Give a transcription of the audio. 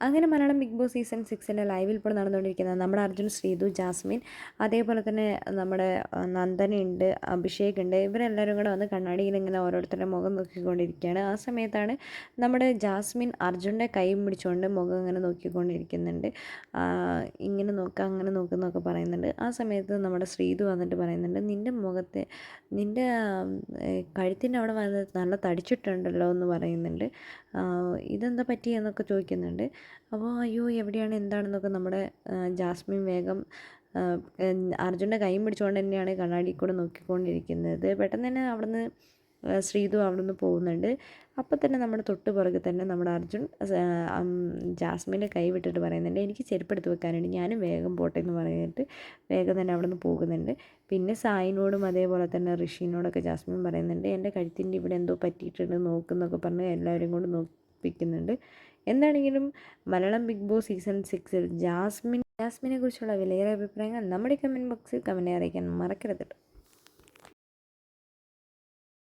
അങ്ങനെ Malayalam big boss season സിക്സിന്റെ ലൈവിൽ ഇപ്പോൾ നടന്നുകൊണ്ടിരിക്കുന്നത് നമ്മുടെ അർജുൻ ശ്രീതു ജാസ്മിൻ അതേപോലെ തന്നെ നമ്മുടെ നന്ദനുണ്ട് അഭിഷേക് ഉണ്ട് ഇവരെല്ലാവരും കൂടെ വന്ന് കണ്ണാടിയിൽ ഇങ്ങനെ ഓരോരുത്തരുടെ മുഖം നോക്കിക്കൊണ്ടിരിക്കുകയാണ്. ആ സമയത്താണ് നമ്മുടെ ജാസ്മിൻ അർജുന്റെ കൈ പിടിച്ചുകൊണ്ട് മുഖം ഇങ്ങനെ നോക്കിക്കൊണ്ടിരിക്കുന്നുണ്ട്. ഇങ്ങനെ നോക്കുക അങ്ങനെ നോക്കുന്നൊക്കെ പറയുന്നുണ്ട്. ആ സമയത്ത് നമ്മുടെ ശ്രീതു വന്നിട്ട് പറയുന്നുണ്ട് നിന്റെ മുഖത്തെ നിന്റെ കഴുത്തിന്റെ അവിടെ വന്ന് നല്ല തടിച്ചിട്ടുണ്ടല്ലോ എന്ന് പറയുന്നുണ്ട്. ഇതെന്താ പറ്റിയെന്നൊക്കെ ചോദിക്കുന്നുണ്ട്. അപ്പോൾ അയ്യോ എവിടെയാണ്? എന്താണെന്നൊക്കെ നമ്മുടെ ജാസ്മിൻ വേഗം അർജുന്റെ കൈയും പിടിച്ചുകൊണ്ട് തന്നെയാണ് കണ്ണാടി കൂടെ നോക്കിക്കൊണ്ടിരിക്കുന്നത്. പെട്ടെന്ന് തന്നെ അവിടുന്ന് ശ്രീതു അവിടുന്ന് പോകുന്നുണ്ട്. അപ്പം തന്നെ നമ്മുടെ തൊട്ട് പുറകെ തന്നെ നമ്മുടെ അർജുൻ ജാസ്മിന്റെ കൈ വിട്ടിട്ട് പറയുന്നുണ്ട് എനിക്ക് ചെരുപ്പെടുത്ത് വെക്കാനുണ്ട് ഞാനും വേഗം പോട്ടെ എന്ന് പറഞ്ഞിട്ട് വേഗം തന്നെ അവിടുന്ന് പോകുന്നുണ്ട്. പിന്നെ സായിനോടും അതേപോലെ തന്നെ ഋഷിനോടൊക്കെ ജാസ്മിൻ പറയുന്നുണ്ട് എന്റെ കഴുത്തിന്റെ ഇവിടെ എന്തോ പറ്റിയിട്ടുണ്ട് നോക്കുന്നൊക്കെ പറഞ്ഞ് എല്ലാവരും കൊണ്ട് നോക്കിപ്പിക്കുന്നുണ്ട് എന്താണെങ്കിലും മലയാളം ബിഗ് ബോസ് സീസൺ സിക്സിൽ ജാസ്മിൻ ജാസ്മിനെ കുറിച്ചുള്ള വിലയേറെ അഭിപ്രായങ്ങൾ നമ്മുടെ കമന്റ് ബോക്സിൽ കമന്റ് അറിയിക്കാൻ മറക്കരുത്